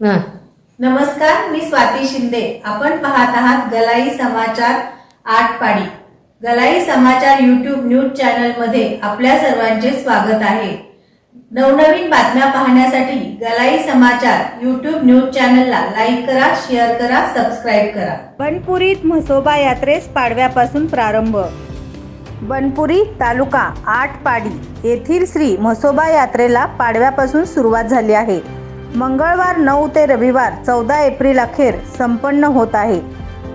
नमस्कार मी स्वाती शिंदे. आपण पाहत आहात गलाई समाचार आठ पाडी गलाई समाचार युट्यूब न्यूज चॅनलमध्ये आपल्या सर्वांचे स्वागत आहे. नवनवीन बातम्या पाहण्यासाठी गलाई समाचार युट्यूब न्यूज चॅनलला लाईक करा शेअर करा सबस्क्राईब करा. बनपुरीत म्हसोबा यात्रेस पाडव्यापासून प्रारंभ. बनपुरी तालुका आटपाडी येथील श्री म्हसोबा यात्रेला पाडव्यापासून सुरुवात झाली आहे. मंगळवार नऊ ते रविवार चौदा एप्रिल अखेर संपन्न होत आहे.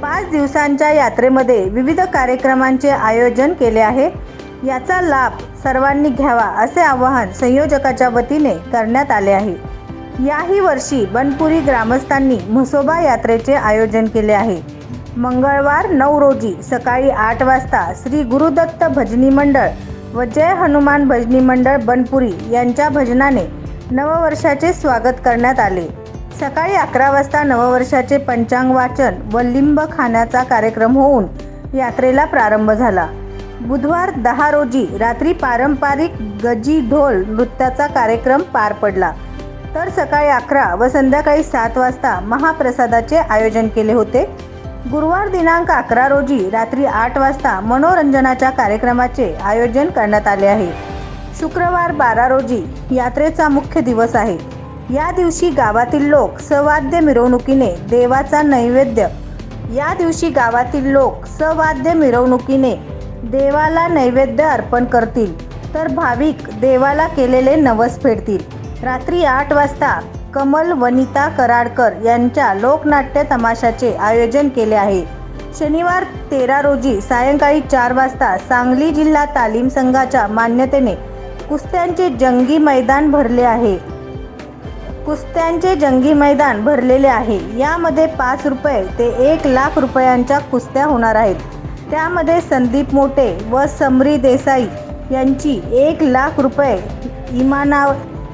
पाच दिवसांच्या यात्रेमध्ये विविध कार्यक्रमांचे आयोजन केले आहे. याचा लाभ सर्वांनी घ्यावा असे आवाहन संयोजकाच्या वतीने करण्यात आले आहे. याही वर्षी बनपुरी ग्रामस्थांनी म्हसोबा यात्रेचे आयोजन केले आहे. मंगळवार नऊ रोजी सकाळी आठ वाजता श्री गुरुदत्त भजनी मंडळ व जय हनुमान भजनी मंडळ बनपुरी यांच्या भजनाने नववर्षाचे स्वागत करण्यात आले. सकाळी अकरा वाजता नववर्षाचे पंचांग वाचन व लिंब खाण्याचा कार्यक्रम होऊन यात्रेला प्रारंभ झाला. बुधवार दहा रोजी रात्री पारंपरिक गजी ढोल नृत्याचा कार्यक्रम पार पडला. तर सकाळी अकरा व संध्याकाळी सात वाजता महाप्रसादाचे आयोजन केले होते. गुरुवार दिनांक अकरा रोजी रात्री आठ वाजता मनोरंजनाच्या कार्यक्रमाचे आयोजन करण्यात आले आहे. शुक्रवार बारा रोजी यात्रेचा मुख्य दिवस आहे. या दिवशी गावातील लोक सवाद्य मिरवणुकीने देवाचा नैवेद्य. या दिवशी गावातील लोक सवाद्य मिरवणुकीने देवाला नैवेद्य अर्पण करतील तर भाविक देवाला केलेले नवस फेडतील. रात्री आठ वाजता कमल वनिता कराडकर यांच्या लोकनाट्य तमाशाचे आयोजन केले आहे. शनिवार तेरा रोजी सायंकाळी चार वाजता सांगली जिल्हा तालीम संघाच्या मान्यतेने कुस्त्यांचे जंगी मैदान भरले आहे. कुस्त्यांचे जंगी मैदान भरलेले आहे. यामध्ये पाच रुपये ते एक लाख रुपयांच्या कुस्त्या होणार आहेत. त्यामध्ये संदीप मोटे व समरी देसाई यांची एक लाख रुपये इमाना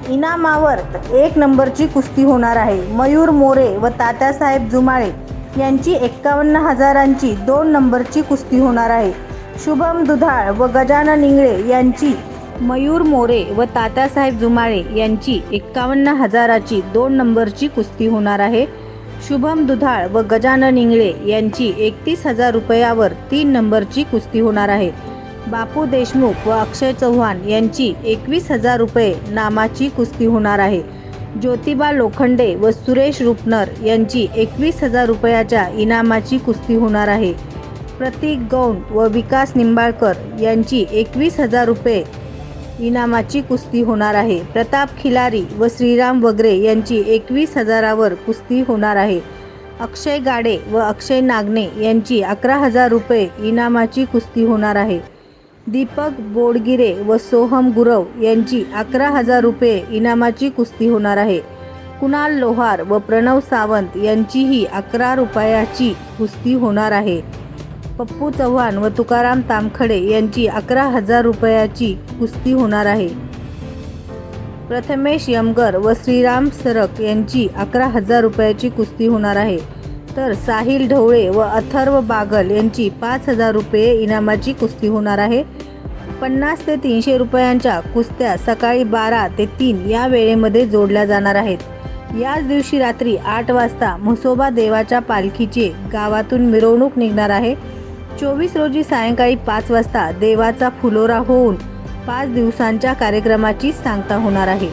इनामावर एक नंबरची कुस्ती होणार आहे. मयूर मोरे व तात्यासाहेब जुमाळे यांची एक्कावन्न हजारांची दोन नंबरची कुस्ती होणार आहे. शुभम दुधाळ व गजानन इंगळे यांची मयूर मोरे व तात्यासाहेब जुमाळे यांची एक्कावन्न हजाराची दोन नंबरची कुस्ती होणार आहे. शुभम दुधाळ व गजानन इंगळे यांची एकतीस हजार रुपयावर तीन नंबरची कुस्ती होणार आहे. बापू देशमुख व अक्षय चव्हाण यांची एकवीस हजार रुपये नामाची कुस्ती होणार आहे. ज्योतिबा लोखंडे व सुरेश रुपनर यांची एकवीस हजार रुपयाच्या इनामाची कुस्ती होणार आहे. प्रतीक गौंड व विकास निंबाळकर यांची एकवीस हजार रुपये इनामाची कुस्ती होणार आहे. प्रताप खिलारी व श्रीराम वगरे यांची एकवीस हजारावर कुस्ती होणार आहे. अक्षय गाडे व अक्षय नागने यांची अकरा हजार रुपये इनामाची कुस्ती होणार आहे. दीपक बोडगिरे व सोहम गुरव यांची अकरा हजार रुपये इनामाची कुस्ती होणार आहे. कुणाल लोहार व प्रणव सावंत यांचीही अकरा रुपयाची कुस्ती होणार आहे. पप्पू चव्हाण व तुकाराम तामखडे यांची अकरा हजार रुपयाची कुस्ती होणार आहे. प्रथमेश यमगर व श्रीराम सरक यांची अकरा हजार रुपयाची कुस्ती होणार आहे. तर साहिल ढवळे व अथर्व बागल यांची पाच हजार रुपये इनामाची कुस्ती होणार आहे. पन्नास ते तीनशे रुपयांच्या कुस्त्या सकाळी बारा ते तीन या वेळेमध्ये जोडल्या जाणार आहेत. याच दिवशी रात्री आठ वाजता म्हसोबा देवाच्या पालखीचे गावातून मिरवणूक निघणार आहे. चोवीस रोजी सायंकाळी पाच वाजता देवाचा फुलोरा होऊन पाच दिवसांच्या कार्यक्रमाची सांगता होणार आहे.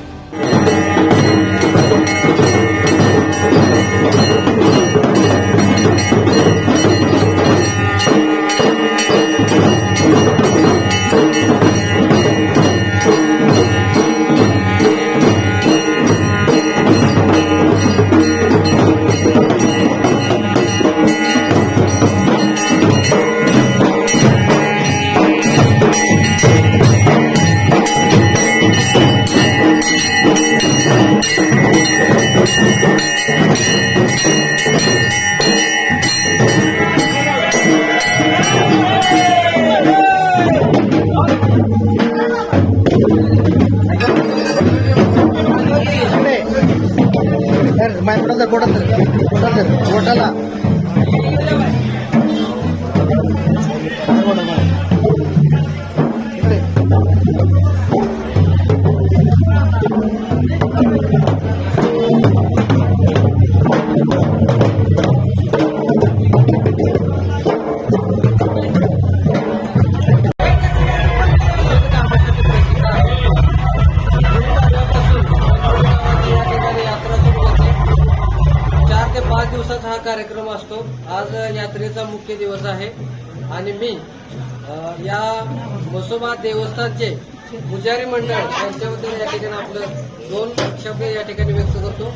मंडळ यांच्याबद्दल या ठिकाणी आपलं दोन शब्द या ठिकाणी व्यक्त करतो.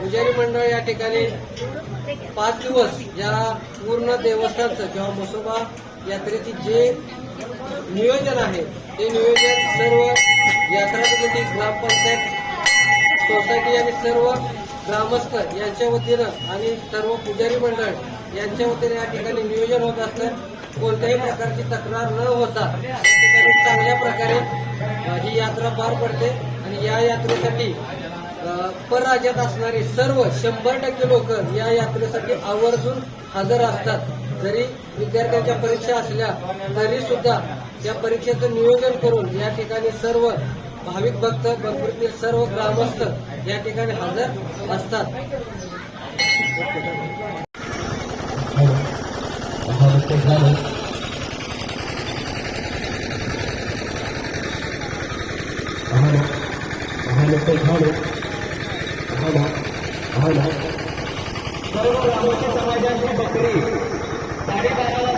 पुजारी मंडळ या ठिकाणी पाच दिवस या पूर्ण देवस्थानचं किंवा मसोबा यात्रेची जे नियोजन आहे ते नियोजन सर्व यात्रा समिती ग्रामपंचायत सोसायटी आणि सर्व ग्रामस्थ यांच्या वतीनं आणि सर्व पुजारी मंडळ यांच्या वतीने या ठिकाणी नियोजन होत असतं. कोणत्याही प्रकारची तक्रार न होता या ठिकाणी चांगल्या प्रकारे ही यात्रा पार पडते आणि या यात्रेसाठी परराज्यात असणारे सर्व शंभर टक्के लोक या यात्रेसाठी आवर्जून हजर असतात. जरी विद्यार्थ्यांच्या परीक्षा असल्या तरी सुद्धा या परीक्षेचं नियोजन करून या ठिकाणी सर्व भाविक भक्त भक्तीतील सर्व ग्रामस्थ या ठिकाणी हजर असतात. हो. पद्धतीने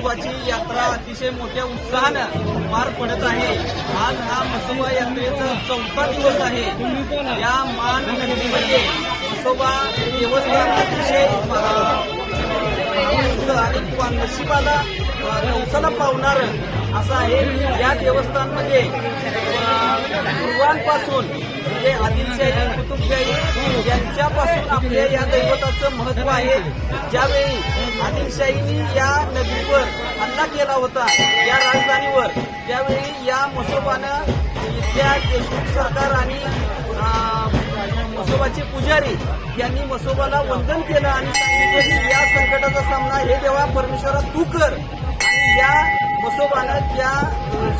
म्हसोबाची यात्रा अतिशय मोठ्या उत्साहानं पार पडत आहे. आज हा म्हसोबा यात्रेचा चौथा दिवस आहे. या मान नदीमध्ये म्हसोबा देवस्थान अतिशय आणि नशिबाला अं, नवसाला पावणार असं आहे. या देवस्थानमध्ये अं, पूर्वांपासून म्हणजे आदिलशाही कुतुबशाही यांच्यापासून आपल्या या दैवताचं महत्त्व आहे. ज्यावेळी आदिलशाहीने या नदीवर हल्ला केला होता या राजधानीवर. त्यावेळी या मसोबानं इथल्या देशमुख सरकार आणि मसोबाचे पुजारी यांनी मसोबाला वंदन केलं आणि सांगितलं की या संकटाचा सामना हे देवा परमेश्वरा तू कर. आणि या मसोबानं त्या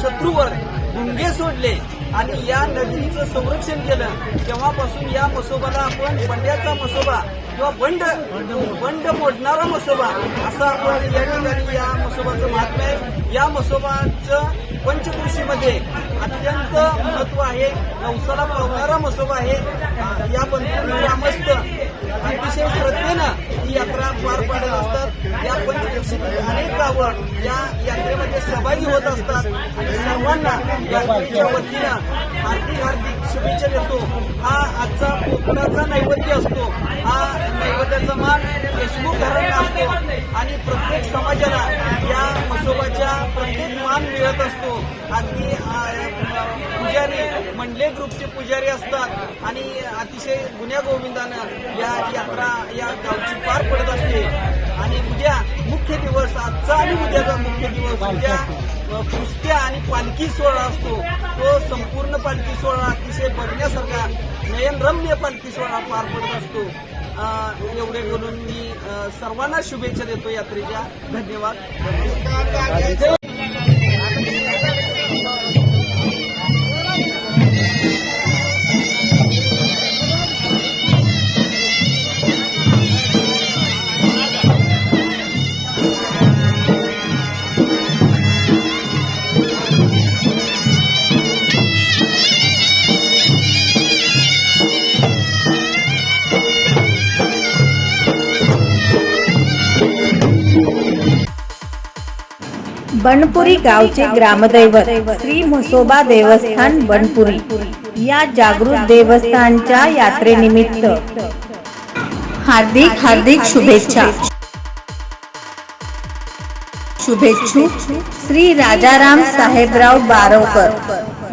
शत्रूवर गुंगे सोडले. आणि या नदीचं संरक्षण केलं. तेव्हापासून या मसोबाला आपण बंड्याचा मसोबा किंवा बंड बंड मोडणारा मसोबा असं आपण या ठिकाणी या मसोबाचं महात्म्य आहे. या मसोबाचं पंचकृषीमध्ये अत्यंत महत्त्व आहे. नवसाला पावणारा मसोबा आहे. या बंधू ग्रामस्थ अतिशय श्रद्धेनं ही यात्रा पार पाडत असतात. या पंचकृषीतील अनेक गावं या यात्रेमध्ये सहभागी होत असतात. आणि सर्वांना यात्रेच्या वतीनं हार्दिक हार्दिक शुभेच्छा देतो. हा आजचा कोकणाचा नैवेद्य असतो. हा नैवेद्याचा मान देशमुख घरांना असतो. आणि प्रत्येक समाजाला या मसोबाच्या प्रत्येक मान मिळत असतो. अगदी ग्रुपचे पुजारी असतात आणि अतिशय गुन्ह्या गोविंदानं या यात्रा या गावची पार पडत असते. आणि उद्या मुख्य दिवस आजचा आणि उद्याचा मुख्य दिवस उद्या कुस्त्या आणि पालखी सोहळा असतो. तो संपूर्ण पालखी सोहळा अतिशय बघण्यासारखा नयनरम्य पालखी सोहळा पार पडत असतो. एवढे बोलून मी सर्वांना शुभेच्छा देतो यात्रेच्या. धन्यवाद. बनपुरी गावचे ग्रामदैवत श्री म्हसोबा देवस्थान बनपुरी या जागृत देवस्थानच्या यात्रेनिमित्त. हार्दिक हार्दिक शुभेच्छा. शुभेच्छू श्री राजाराम साहेबराव बारवकर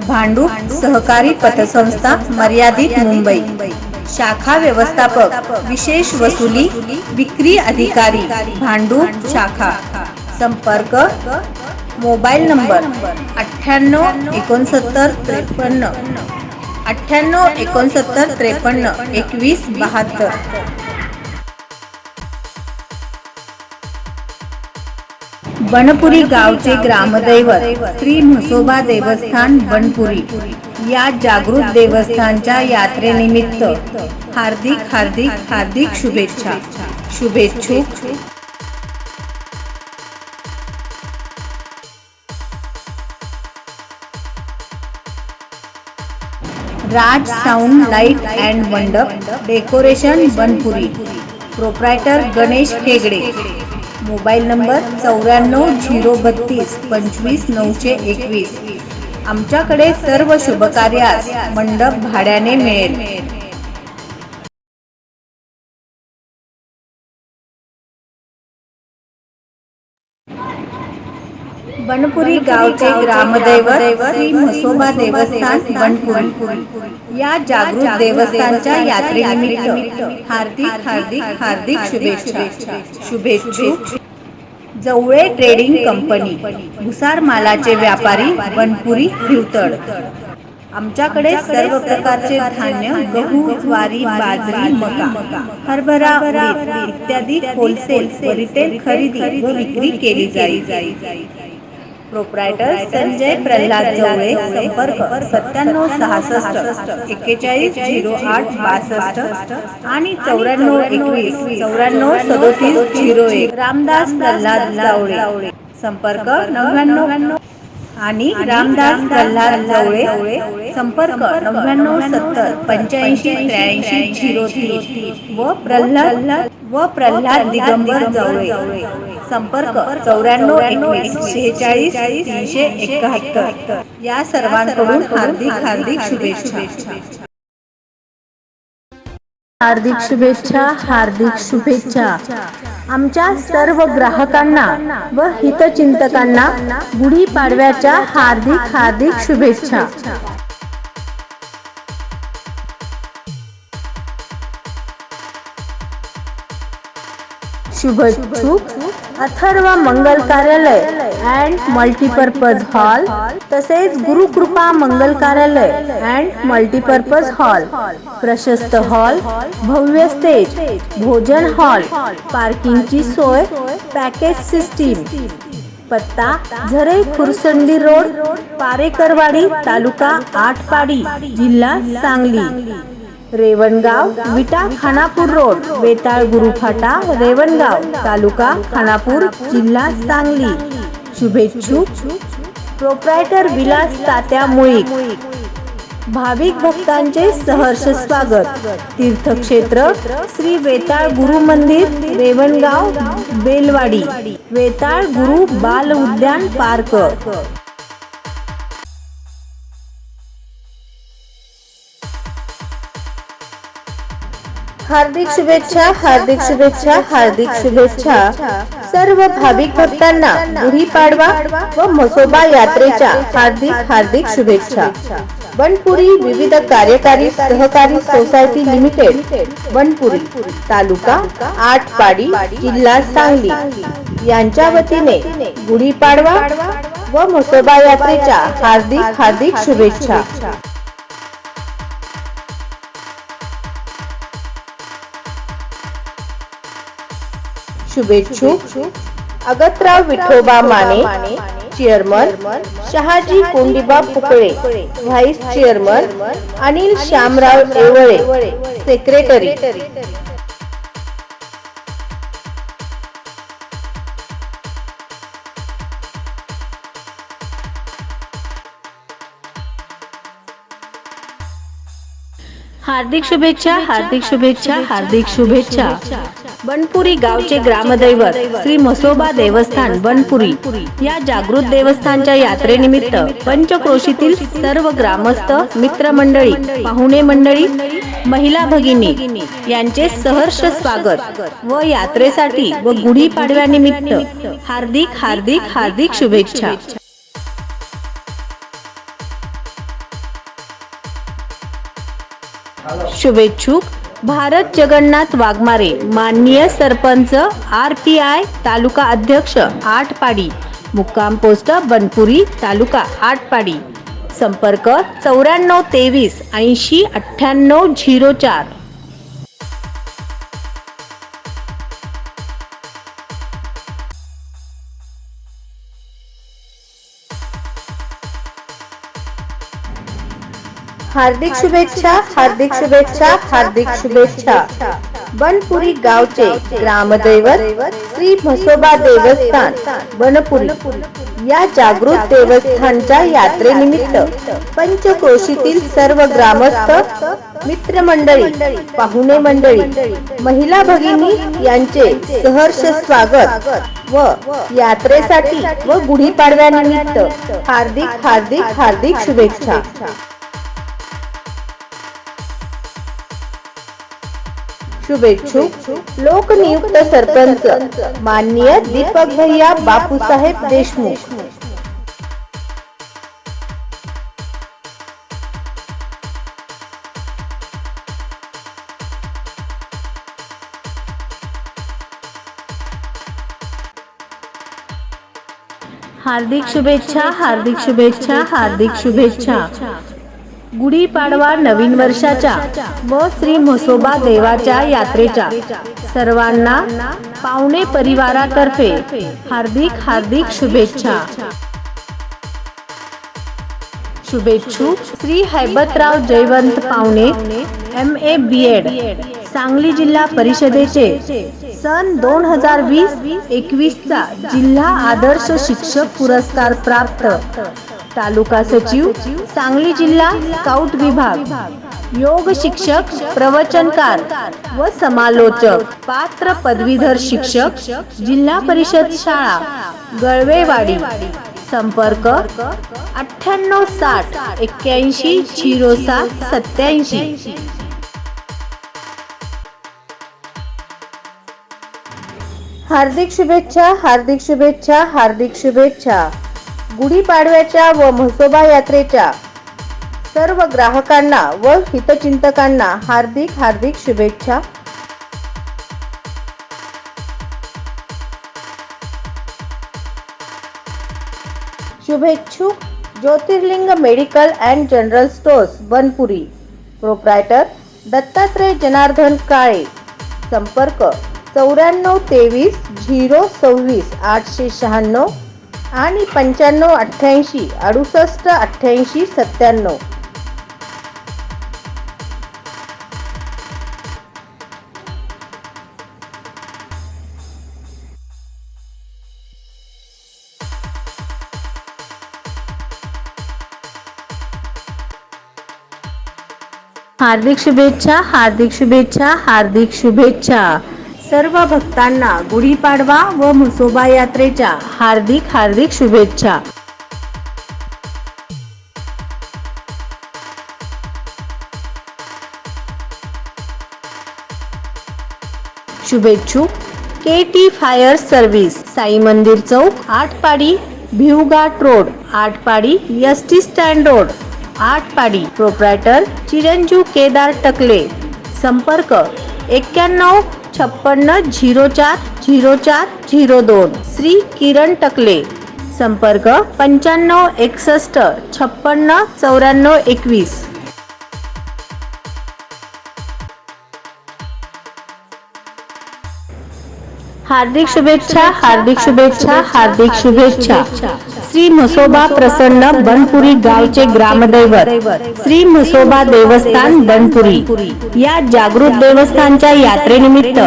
भांडूप सहकारी पतसंस्था मर्यादित मुंबई शाखा व्यवस्थापक विशेष वसुली विक्री अधिकारी भांडूप शाखा. संपर्क मोबाईल नंबर अठ्ठ्याण्णव एकोणसत्तर त्रेपन्न. अठ्ठ्याण्णव एकोणसत्तर त्रेपन्न एकवीस बहात्तर. बनपुरी गावचे ग्रामदैवत श्री म्हसोबा देवस्थान बनपुरी. या जागृत देवस्थानच्या यात्रेनिमित्त हार्दिक हार्दिक हार्दिक शुभेच्छा. शुभेच्छुक. Raj sound light and mandap decoration Banpuri proprietor Ganesh Hegde. Mobile number चौऱ्याण्णव झिरो बत्तीस पंचवीस नऊशे एकवीस. आमच्याकडे सर्व शुभकार्यास मंडप भाड्याने मिळेल. बनपुरी गावचे ग्रामदैवत श्री म्हसोबा देवस्थान बनपुरी या जागृत देवस्थानच्या यात्रेनिमित्त हार्दिक हार्दिक हार्दिक शुभेच्छा. शुभेच्छुक जवळे ट्रेडिंग कंपनी भुसार मालाचे व्यापारी बनपुरी हिवतड आमच्याकडे सर्व प्रकारचे धान्य गहू ज्वारी बाजरी मका हरभरा इत्यादी होलसेल रिटेल खरेदी व विक्री केली जाईल प्रोप्रायटर संजय प्रल्हाद जवळे संपर्क सत्त्याण्णव सहासष्ट एक्केचाळीस झिरो आठ बासष्ट आणि चौऱ्याण्णव एकवीस चौऱ्याण्णव सदोतीस झिरो एक. रामदास प्रल्हाद जावळे. संपर्क नव्याण्णव. आणि रामदास प्रल्हाद जवळे संपर्क नव्याण्णव सत्तर पंच्याऐंशी त्र्याऐंशी झिरो तीन व प्रल्हाद व प्रल्हाद दिगंबर जवळे संपर्क चौऱ्याण्णव एकवीस शेहेचाळीस तीनशे एकाहत्तर. या सर्वांकडून हार्दिक हार्दिक शुभेच्छा. हार्दिक शुभेच्छा हार्दिक शुभेच्छा. आमच्या सर्व ग्राहकांना व हितचिंतकांना गुढीपाडव्याच्या हार्दिक हार्दिक शुभेच्छा. शुभेच्छुक अथर्व मंगल कार्यालय अँड मल्टीपर्पज हॉल तसेच Gurukrupa Mangal Karyalay and multipurpose hall प्रशस्त हॉल भव्य स्टेज भोजन हॉल पार्किंगची सोय पॅकेज सिस्टीम पत्ता झरे खुरसंडी रोड पारेकरवाडी तालुका आटपाडी जिल्हा सांगली. रेवणगाव विटा खानापूर रोड वेताळ गुरुफाटा रेवणगाव तालुका खानापूर जिल्हा सांगली. शुभेच्छुक प्रोप्रायटर विलास तात्या मुळीक. भाविक भक्तांचे सहर्ष स्वागत. तीर्थक्षेत्र श्री वेताळ गुरु मंदिर रेवणगाव बेलवाडी. वेताळ गुरु बाल उद्यान पार्क. हार्दिक शुभेच्छा हार्दिक शुभेच्छा हार्दिक शुभेच्छा. सर्व भाविक भक्तांना गुढीपाडवा व म्हसोबा यात्रेच्या हार्दिक हार्दिक शुभेच्छा. बनपुरी विविध कार्यकारी सहकारी सोसायटी लिमिटेड बनपुरी तालुका आटपाडी जिल्हा सांगली. यांच्या वतीने गुढीपाडवा व म्हसोबा यात्रेच्या हार्दिक हार्दिक शुभेच्छा. शुभेच्छुक Agatrao Vithoba Mane chairman Shahaji Kondiba Phukale vice chairman Anil Shyamrao Yevale secretary हार्दिक शुभेच्छा हार्दिक शुभेच्छा हार्दिक शुभेच्छा. बनपुरी गावचे ग्रामदैवत श्री म्हसोबा देवस्थान बनपुरी या जागृत देवस्थानच्या यात्रेनिमित्त पंचक्रोशीतील सर्व ग्रामस्थ मित्रमंडळी पाहुणे मंडळी महिला भगिनी यांचे सहर्ष स्वागत व यात्रेसाठी व गुढीपाडव्यानिमित्त हार्दिक हार्दिक हार्दिक शुभेच्छा. शुभेच्छुक भारत जगन्नाथ वाघमारे माननीय sarpanch R P I taluka अध्यक्ष आटपाडी मुक्काम पोस्ट बनपुरी तालुका आटपाडी. संपर्क चौऱ्याण्णव तेवीस ऐंशी अठ्ठ्याण्णव झिरो चार. हार्दिक शुभेच्छा हार्दिक शुभेच्छा हार्दिक शुभेच्छा. बनपुरी गावचे ग्रामदैवत श्री म्हसोबा देवस्थान बनपुरी. या जागृत देवस्थानच्या यात्रेनिमित्त पंचक्रोशीतील सर्व ग्रामस्थ मित्रमंडळी पाहुणे मंडळी महिला भगिनी यांचे सहर्ष स्वागत व यात्रेसाठी व गुढीपाडव्यानिमित्त हार्दिक हार्दिक हार्दिक शुभेच्छा. शुभेच्छुक लोकनियुक्त सरपंच. माननीय दीपक भैया बापूसाहेब देशमुख. हार्दिक शुभेच्छा हार्दिक शुभेच्छा हार्दिक शुभेच्छा. गुढीपाडवा नवीन वर्षाच्या व श्री म्हसोबा देवाच्या यात्रेच्या. सर्वांना पाहुणे परिवारातर्फे हार्दिक हार्दिक शुभेच्छा. शुभेच्छुक Shri Haibatrao Jaywant Pawane M A B Ed Sangli जिल्हा परिषदेचे सन दोन हजार वीस एकवीसचा जिल्हा आदर्श शिक्षक पुरस्कार प्राप्त. तालुका सचिव सांगली जिल्हा स्काउट विभाग. योग शिक्षक प्रवचनकार व समालोचक पात्र पदवीधर शिक्षक जिल्हा परिषद शाळा गळवेवाडी. संपर्क अठ्ठ्याण्णव साठ एक्क्याऐंशी झिरो सात सत्याऐंशी हार्दिक शुभेच्छा हार्दिक शुभेच्छा हार्दिक शुभेच्छा. गुढीपाडव्याच्या व म्हसोबा यात्रेच्या सर्व ग्राहकांना व हितचिंतकांना हार्दिक हार्दिक शुभेच्छा. शुभेच्छुक Jyotirling medical and general stores Banpuri. Proprietor Dattatray Janardan Kale. संपर्क चौऱ्याण्णव तेवीस झिरो सव्वीस आठशे शहाण्णव आणि पंच्याण्णव अठ्ठ्याऐंशी अडुसष्ट अठ्ठ्याऐंशी सत्त्याण्णव. हार्दिक शुभेच्छा हार्दिक शुभेच्छा हार्दिक शुभेच्छा. सर्व भक्तांना गुढीपाडवा व म्हसोबा यात्रेच्या हार्दिक हार्दिक शुभेच्छा. शुभेच्छुक K T fire service Sai मंदिर चौक Atpadi Bhivghat road Atpadi S T stand road Atpadi proprietor चिरंजीव केदार टकले. संपर्क एक्क्याण्णव छप्पन्न झिरो चार झिरो चार झिरो दोन. श्री किरण टकले. संपर्क पंच्याण्णव एकसष्ट छप्पन्न चौऱ्याण्णव एकवीस. हार्दिक शुभेच्छा हार्दिक शुभेच्छा हार्दिक शुभेच्छा. श्री म्हसोबा प्रसन्न बनपुरी गावचे ग्रामदैवत. श्री म्हसोबा देवस्थान बनपुरी. या जागृत देवस्थानच्या यात्रेनिमित्त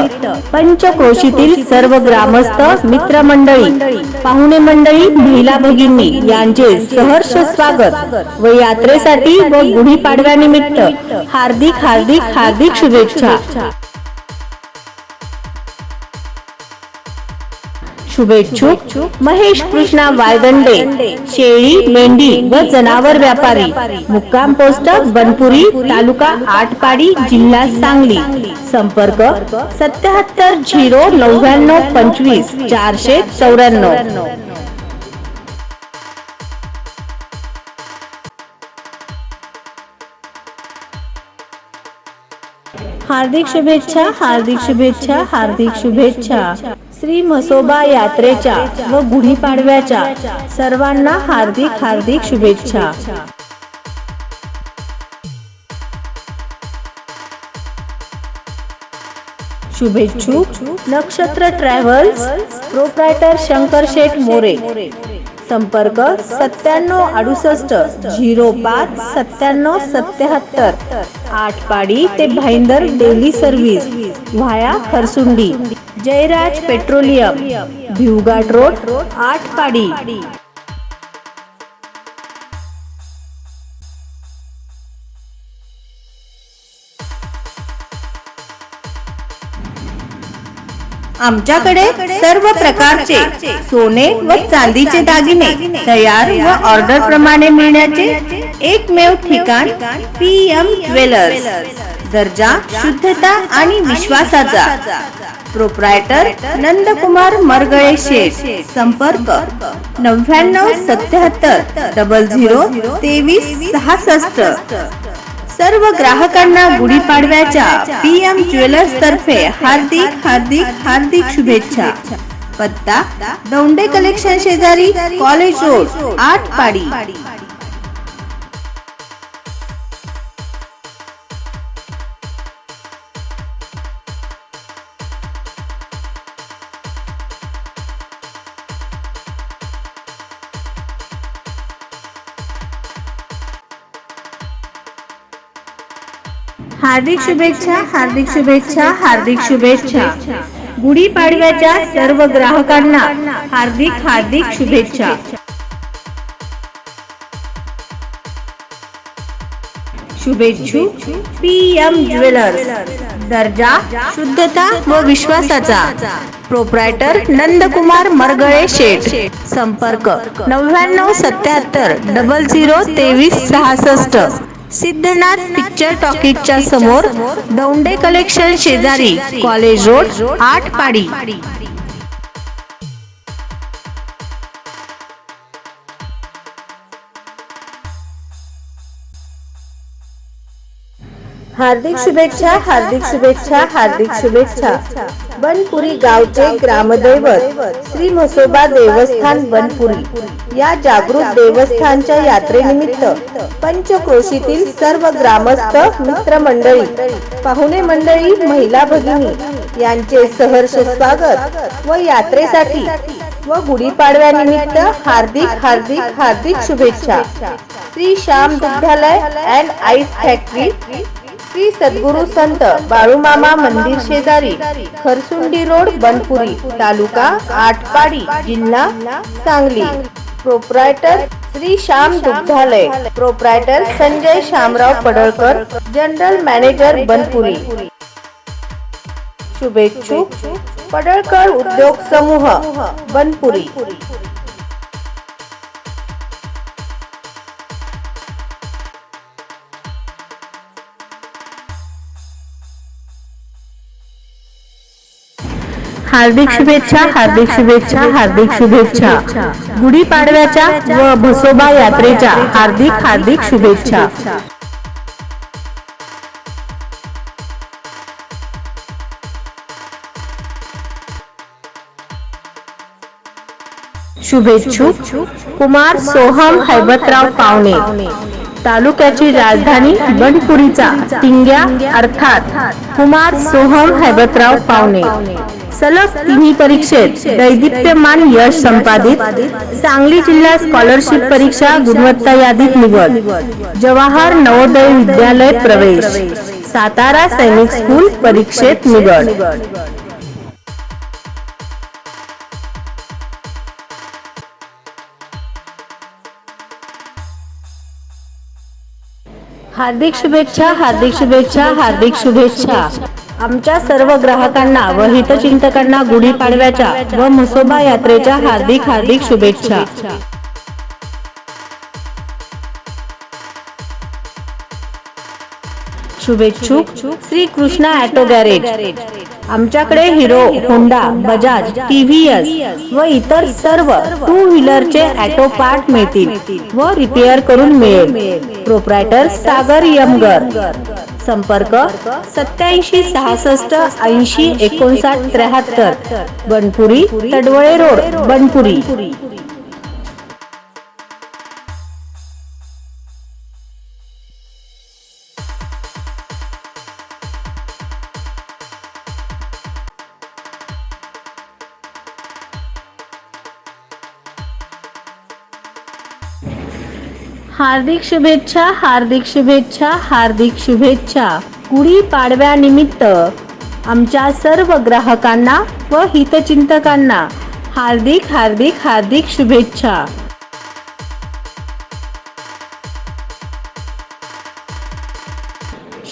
पंचक्रोशीतील सर्व ग्रामस्थ मित्रमंडळी पाहुणे मंडळी महिला भगिनी यांचे सहर्ष स्वागत व यात्रेसाठी व गुढीपाडव्यानिमित्त हार्दिक हार्दिक हार्दिक शुभेच्छा. शुभेच्छुक महेश कृष्णा वायदंडे शेळी मेंढी व जनावर व्यापारी. मुक्काम पोस्ट बनपुरी तालुका आटपाडी जिल्हा सांगली. संपर्क सत्याहत्तर झिरो नव्याण्णव पंचवीस चारशे चौऱ्याण्णव. हार्दिक शुभेच्छा हार्दिक शुभेच्छा हार्दिक शुभेच्छा. श्री म्हसोबा यात्रेच्या व गुढीपाडव्याच्या सर्वांना हार्दिक हार्दिक शुभेच्छा. शुभेच्छुक नक्षत्र ट्रॅव्हल्स प्रोप्रायटर शंकर शेठ मोरे. संपर्क सत्त्याण्णव अडुसष्ट झिरो पाच सत्त्याण्णव सत्याहत्तर आठ पाडी ते Bhayandar daily service via Kharsundi Jayraj petroleum Bhivghat road आठ आमच्याकडे सर्व प्रकारचे सोने व चांदीचे दागिने तयार व ऑर्डर प्रमाणे मिळण्याचे एकमेव ठिकाण पी एम ज्वेलर्स दर्जा शुद्धता आणि विश्वासाचा. प्रोप्रायटर नंदकुमार मरगळे शेठ. संपर्क नव्याण्णव सत्याहत्तर डबल झिरो तेवीस सहासष्ट. सर्व ग्राहकांना गुढीपाडव्याच्या पी एम ज्वेलर्स तर्फे हार्दिक हार्दिक हार्दिक शुभेच्छा. पत्ता दौंडे कलेक्शन शेजारी कॉलेज रोड आठ पाडी हार्दिक शुभेच्छा हार्दिक शुभेच्छा हार्दिक शुभेच्छा. गुढीपाडव्याच्या सर्व ग्राहकांना हार्दिक हार्दिक शुभेच्छा. शुभेच्छुक पी एम ज्वेलर्स. दर्जा शुद्धता व विश्वासाचा. प्रोप्रायटर नंदकुमार मरगळे शेठ. संपर्क नव्याण्णव सत्याहत्तर डबल झिरो तेवीस सहासष्ट. सिद्धनाथ पिक्चर टॉकीजच्या समोर दौंडे कलेक्शन शेजारी कॉलेज रोड आठ पाडी हार्दिक शुभेच्छा हार्दिक शुभेच्छा हार्दिक शुभेच्छा. बनपुरी गावचे ग्रामदैवत श्री म्हसोबा देवस्थान बनपुरी. या जागृत देवस्थानच्या यात्रेनिमित्त पंचक्रोशीतील सर्व ग्रामस्थ मित्रमंडळी पाहुणे मंडळी महिला भगिनी यांचे सहर्ष स्वागत व यात्रेसाठी व गुढीपाडव्यानिमित्त हार्दिक हार्दिक हार्दिक शुभेच्छा. श्री श्याम दुग्धालय अँड आईस फॅक्टरी श्री सद्गुरु संत बाळूमामा मंदिर शेजारी खरसुंडी रोड बनपुरी तालुका आटपाडी जिल्हा सांगली. प्रोप्रायटर श्री श्याम दुग्धालय. Proprietor Sanjay Shamrao Padalkar general manager Banpuri. शुभेच्छुक Padalkar उद्योग समूह बनपुरी. हार्दिक शुभेच्छा हार्दिक शुभेच्छा हार्दिक शुभेच्छा. गुढीपाडव्याच्या व भसोबा यात्रेच्या हार्दिक हार्दिक शुभेच्छा. शुभेच्छुक कुमार सोहम हैबतराव पावणे. तालुक्याची राजधानी बनपुरीचा टिंग्या अर्थात कुमार सोहम हैबतराव पावणे. सलग तिन्ही परीक्षेत दैदिप्यमान यश संपादित. सांगली जिल्हा स्कॉलरशिप परीक्षा गुणवत्ता यादीत निवड. जवाहर नवोदय विद्यालय प्रवेश. सातारा सैनिक स्कूल परीक्षेत निवड. हार्दिक शुभेच्छा हार्दिक शुभेच्छा हार्दिक शुभेच्छा. आमच्या सर्व ग्राहकांना व हितचिंतकांना गुढीपाडव्याच्या व म्हसोबा यात्रेच्या हार्दिक हार्दिक शुभेच्छा. शुभेच्छुक श्री कृष्णा ऑटो गॅरेज आमच्याकडे हिरो होंडा बजाज टीव्हीएस व इतर सर्व टू व्हीलरचे ऑटो पार्ट मिळतील व रिपेअर करून मिळेल. प्रोप्रायटर सागर यमगर. संपर्क सत्याऐंशी सहासष्ट ऐंशी एकोणसाठ त्र्याहत्तर. बनपुरी तडवळे रोड बनपुरी. हार्दिक शुभेच्छा हार्दिक शुभेच्छा हार्दिक शुभेच्छा. गुढी पाडव्यानिमित्त आमच्या सर्व ग्राहकांना व हितचिंतकांना हार्दिक हार्दिक हार्दिक शुभेच्छा.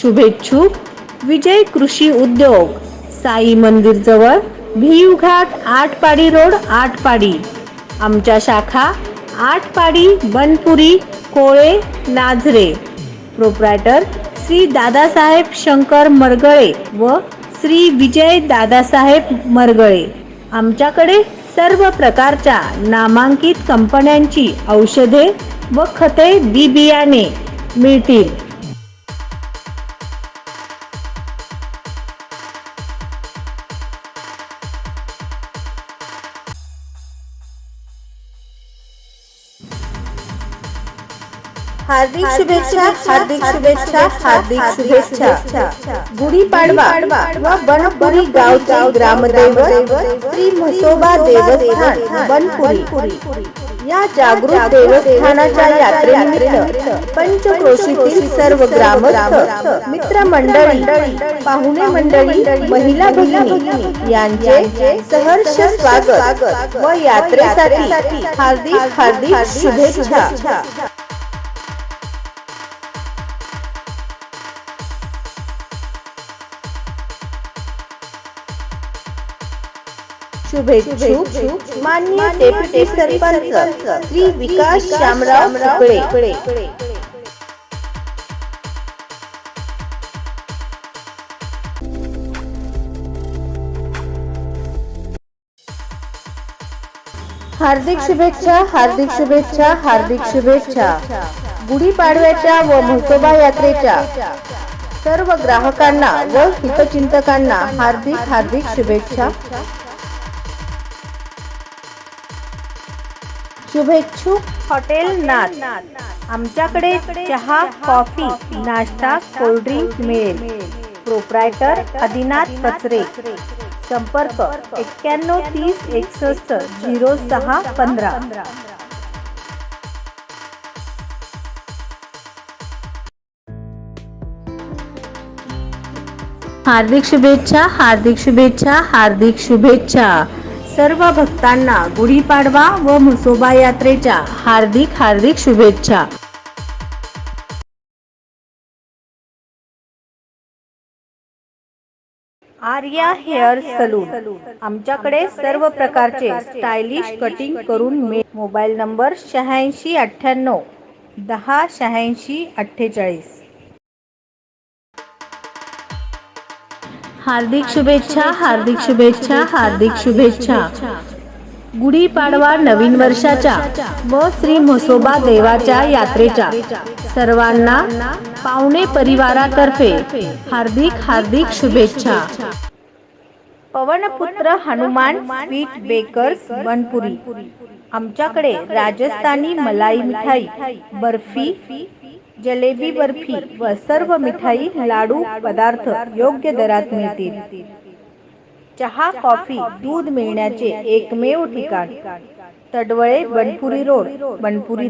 शुभेच्छुक विजय कृषी उद्योग साई मंदिर जवळ भिव घाट आटपाडी रोड आटपाडी. आमच्या शाखा आटपाडी बनपुरी कोळे नाझरे प्रोप्रायटर श्री दादासाहेब शंकर मरगळे व श्री विजय दादासाहेब मरगळे. आमच्याकडे सर्व प्रकारच्या नामांकित कंपन्यांची औषधे व खते बी बियाणे मिळतील. हार्दिक शुभेच्छा हार्दिक शुभेच्छा हार्दिक शुभेच्छा. गुढीपाडवा व बनपुरी गावचे ग्रामदैवत श्री म्हसोबा देवस्थान बनपुरी. या जागृत देवस्थानाच्या यात्रेनिमित्त पंचक्रोशीतील सर्व ग्रामस्थ मित्रमंडळी पाहुणे मंडळी महिला भगिनी यांचे सहर्ष स्वागत व यात्रेसाठी हार्दिक हार्दिक शुभेच्छा. शुभेच्छुक। मान्य डेप्युटी सरपंच श्री विकास श्यामराव हार्दिक शुभेच्छा हार्दिक शुभेच्छा हार्दिक शुभेच्छा। गुढीपाडव्याच्या व म्हसोबा यात्रेच्या सर्व ग्राहकांना व हितचिंतकांना हार्दिक हार्दिक शुभेच्छा। शुभेच्छुक हॉटेल नाथ. आमच्याकडे चहा कॉफी नाश्ता कोल्ड्रिंक मिळेल. प्रोप्रायटर आदिनाथ कचरे. संपर्क एक्क्याण्णव तीस एकसष्ट झिरो सहा पंधरा. हार्दिक शुभेच्छा हार्दिक शुभेच्छा हार्दिक शुभेच्छा. सर्व भक्तांना गुढीपाडवा व म्हसोबा यात्रेच्या हार्दिक हार्दिक शुभेच्छा. Arya hair saloon. आमच्याकडे सर्व प्रकारचे स्टायलिश कटिंग करून मोबाईल नंबर शहाऐंशी अठ्ठ्याण्णव दहा शहाऐंशी अठ्ठेचाळीस. हार्दिक शुभेच्छा हार्दिक शुभेच्छा हार्दिक शुभेच्छा. गुढीपाडवा नवीन वर्षाच्या व श्री म्हसोबा देवाच्या यात्रेच्या सर्वांना पाहुणे परिवारातर्फे हार्दिक हार्दिक शुभेच्छा. पवनपुत्र हनुमान स्वीट बेकर्स बनपुरी आमच्याकडे राजस्थानी मलाई मिठाई बर्फी जलेबी बर्फी व सर्व मिठाई लाडू पदार्थ योग्य दरात मिळतील. चहा कॉफी दूध मिळण्याचे एकमेव ठिकाण तडवळे बनपुरी रोड बनपुरी